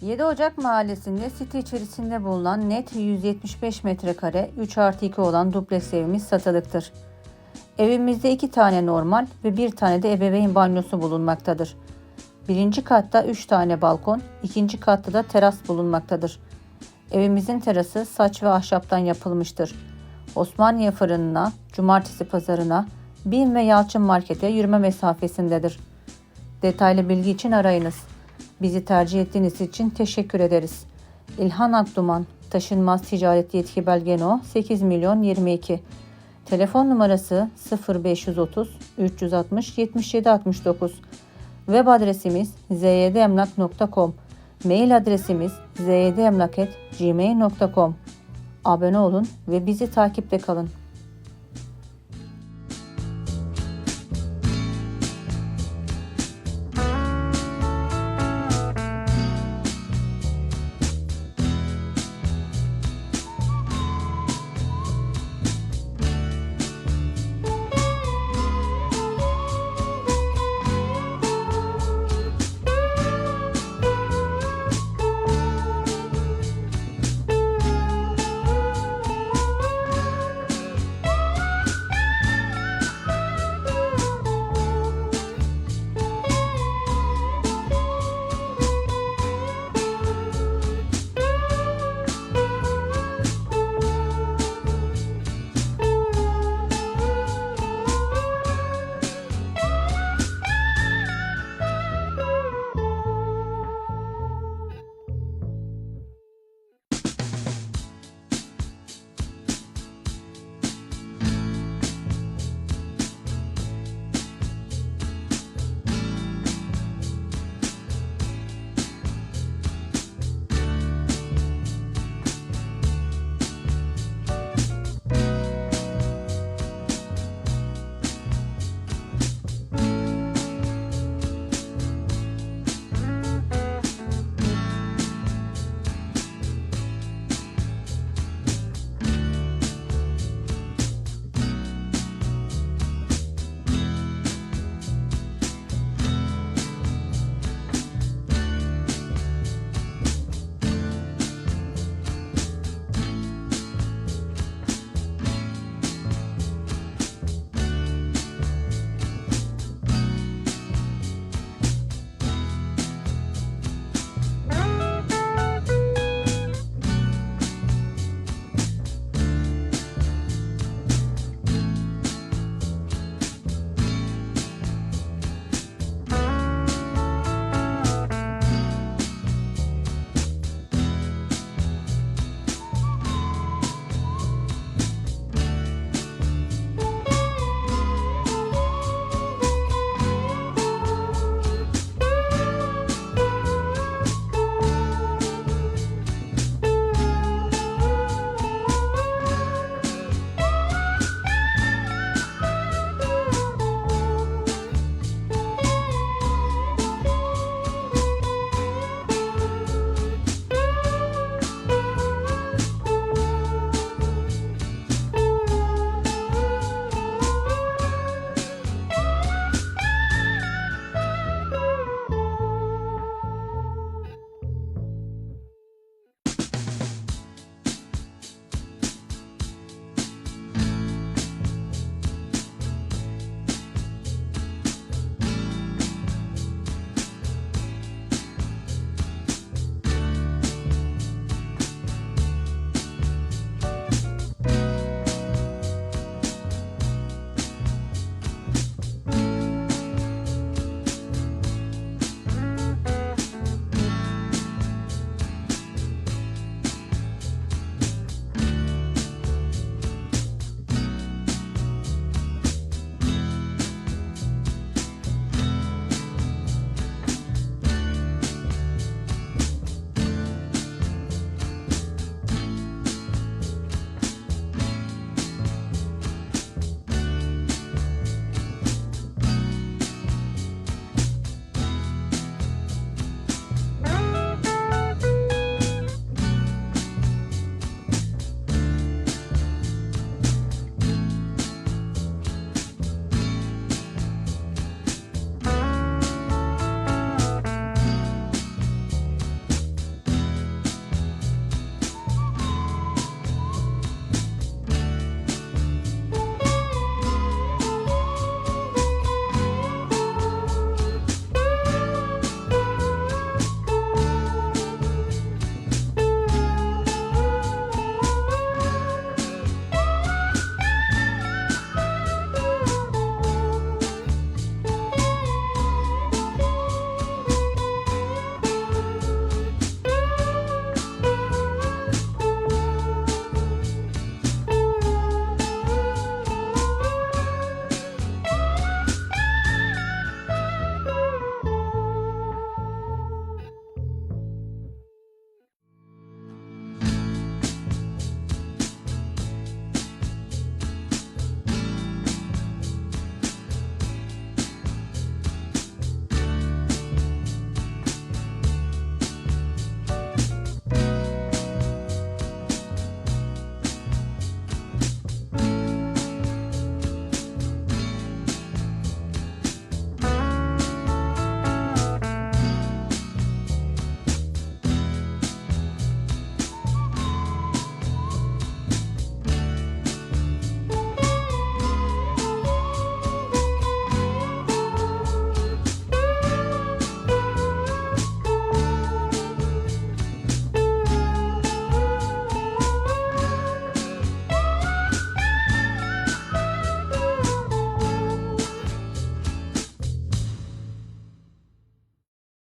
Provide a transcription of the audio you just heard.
7 Ocak Mahallesi'nde site içerisinde bulunan net 175 metrekare 3 artı 2 olan dupleks evimiz satılıktır. Evimizde 2 tane normal ve 1 tane de ebeveyn banyosu bulunmaktadır. Birinci katta 3 tane balkon, ikinci katta da teras bulunmaktadır. Evimizin terası saç ve ahşaptan yapılmıştır. Osmaniye fırınına, cumartesi pazarına, BİM ve Yalçın Market'e yürüme mesafesindedir. Detaylı bilgi için arayınız. Bizi tercih ettiğiniz için teşekkür ederiz. İlhan Akduman, Taşınmaz Ticaret Yetki Belge No 8 milyon 22. Telefon numarası 0530 360 77 69. Web adresimiz zyedemlak.com. Mail adresimiz zyedemlak.gmail.com. Abone olun ve bizi takipte kalın.